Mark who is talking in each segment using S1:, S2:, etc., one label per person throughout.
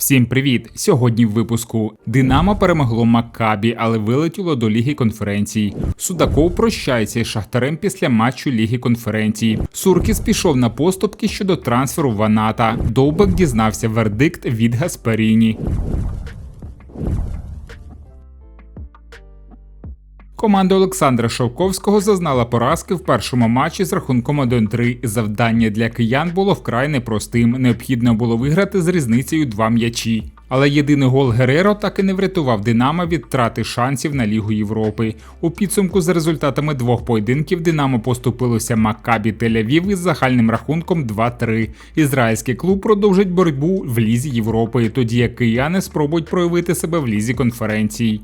S1: Всім привіт! Сьогодні в випуску Динамо перемогло Маккабі, але вилетіло до Ліги конференцій. Судаков прощається із Шахтарем після матчу Ліги конференцій. Суркіс пішов на поступки щодо трансферу Ваната. Довбек дізнався вердикт від Гасперіні. Команда Олександра Шовковського зазнала поразки в першому матчі з рахунком 1-3. Завдання для киян було вкрай непростим. Необхідно було виграти з різницею два м'ячі. Але єдиний гол Гереро так і не врятував Динамо від трати шансів на Лігу Європи. У підсумку за результатами двох поєдинків Динамо поступилося Маккабі Тель-Авів із загальним рахунком 2-3. Ізраїльський клуб продовжить боротьбу в Лізі Європи, тоді як кияни спробують проявити себе в лізі конференцій.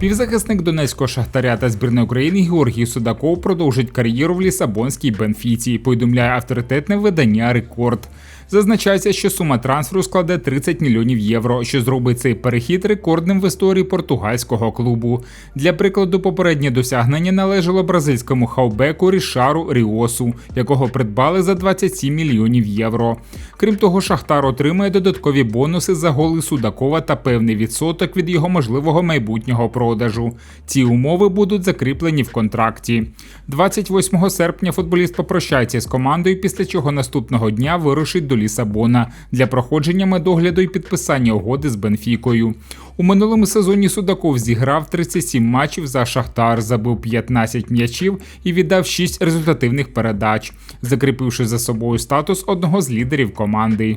S1: Півзахисник Донецького шахтаря та збірної України Георгій Судаков продовжить кар'єру в Лісабонській Бенфіці. Повідомляє авторитетне видання Рекорд. Зазначається, що сума трансферу складе 30 мільйонів євро, що зробить цей перехід рекордним в історії португальського клубу. Для прикладу, попереднє досягнення належало бразильському хаубеку Рішару Ріосу, якого придбали за 27 мільйонів євро. Крім того, Шахтар отримає додаткові бонуси за голи Судакова та певний відсоток від його можливого майбутнього продажу. Ці умови будуть закріплені в контракті. 28 серпня футболіст попрощається з командою, після чого наступного дня вирушить до Лісабона для проходження медогляду і підписання угоди з Бенфікою. У минулому сезоні Судаков зіграв 37 матчів за Шахтар, забив 15 м'ячів і віддав 6 результативних передач, закріпивши за собою статус одного з лідерів команди.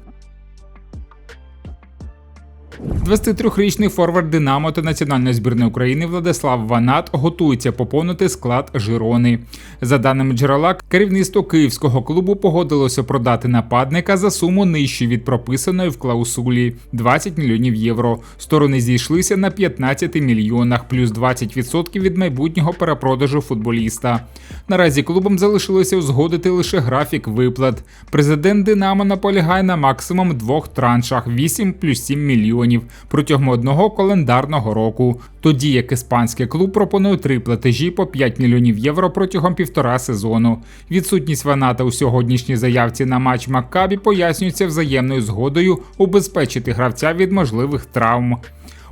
S1: 23-річний форвард Динамо та національної збірної України Владислав Ванат готується поповнити склад Жирони. За даними джерела, керівництво київського клубу погодилося продати нападника за суму нижчу від прописаної в клаусулі 20 мільйонів євро. Сторони зійшлися на 15 мільйонах, плюс 20% від майбутнього перепродажу футболіста. Наразі клубам залишилося узгодити лише графік виплат. Президент Динамо наполягає на максимум двох траншах 8 плюс 7 мільйонів протягом одного календарного року, тоді як іспанський клуб пропонує три платежі по 5 мільйонів євро протягом півтора сезону. Відсутність Ваната у сьогоднішній заявці на матч Маккабі пояснюється взаємною згодою убезпечити гравця від можливих травм.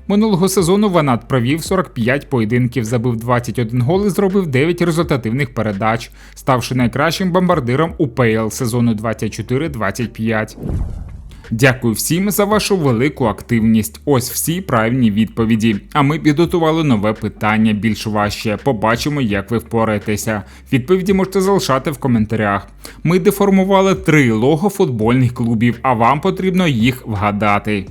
S1: Минулого сезону Ванат провів 45 поєдинків, забив 21 гол і зробив 9 результативних передач, ставши найкращим бомбардиром УПЛ сезону 24-25. Дякую всім за вашу велику активність. Ось всі правильні відповіді. А ми підготували нове питання, більш важче. Побачимо, як ви впораєтеся. Відповіді можете залишати в коментарях. Ми деформували три лого футбольних клубів, а вам потрібно їх вгадати.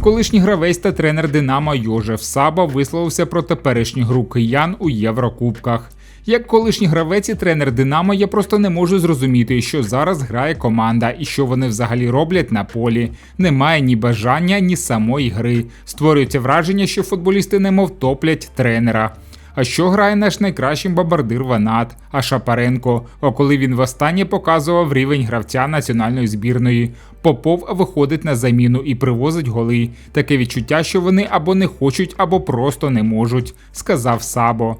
S1: Колишній гравець та тренер Динамо Йожеф Саба висловився про теперішню гру киян у Єврокубках. Як колишній гравець і тренер Динамо, я просто не можу зрозуміти, що зараз грає команда і що вони взагалі роблять на полі. Немає ні бажання, ні самої гри. Створюється враження, що футболісти немов топлять тренера. А що грає наш найкращий бомбардир Ванат, а Шапаренко, а коли він востаннє показував рівень гравця національної збірної. Попов виходить на заміну і привозить голи. Таке відчуття, що вони або не хочуть, або просто не можуть, сказав Сабо.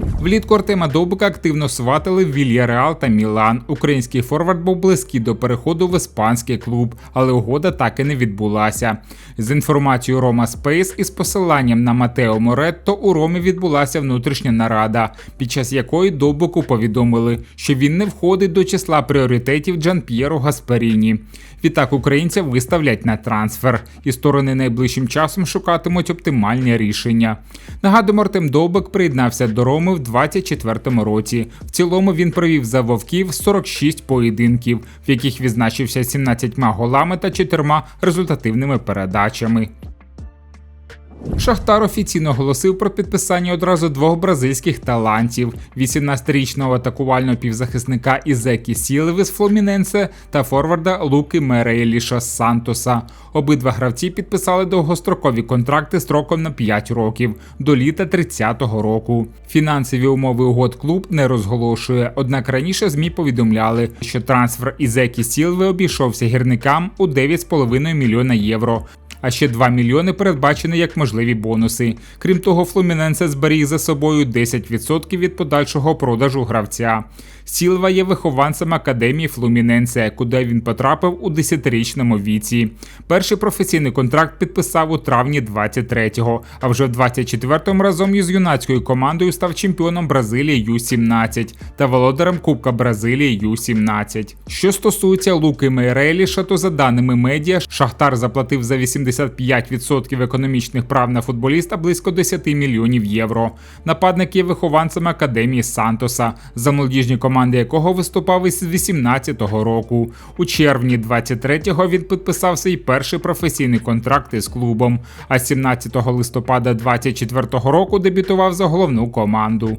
S1: Влітку Артема Довбика активно сватили в Вільяреал та Мілан. Український форвард був близький до переходу в іспанський клуб, але угода так і не відбулася. З інформацією Рома Спейс із посиланням на Матео Моретто у Ромі відбулася внутрішня нарада, під час якої Довбику повідомили, що він не входить до числа пріоритетів Джан П'єро Гасперіні. Відтак українця виставлять на трансфер, і сторони найближчим часом шукатимуть оптимальні рішення. Нагадуємо, Артем Довбик приєднався до Роми в 24-му році. В цілому він провів за вовків 46 поєдинків, в яких відзначився 17 голами та 4 результативними передачами. Шахтар офіційно оголосив про підписання одразу двох бразильських талантів: 18-річного атакувального півзахисника Ізекі Сілеви з Фломіненсе та форварда Луки Мерейліша з Сантоса. Обидва гравці підписали довгострокові контракти строком на 5 років до літа 30-го року. Фінансові умови угод клуб не розголошує. Однак раніше змі повідомляли, що трансфер Ізекі Сілви обійшовся гірникам у 9,5 мільйона євро. А ще 2 мільйони передбачені як можливі бонуси. Крім того, Флуміненсе зберіг за собою 10% від подальшого продажу гравця. Сілва є вихованцем академії Флуміненсе, куди він потрапив у 10-річному віці. Перший професійний контракт підписав у травні 23-го, а вже в 24-му разом із юнацькою командою став чемпіоном Бразилії Ю-17 та володарем Кубка Бразилії Ю-17. Що стосується Луки Мейреліша, то за даними медіа, Шахтар заплатив за 85% економічних прав на футболіста близько 10 мільйонів євро. Нападник є вихованцем академії Сантоса, за молодіжні команди якого виступав із 18-го року. У червні 23-го він підписав свій перший професійний контракт із клубом, а 17 листопада 24-го року дебютував за головну команду.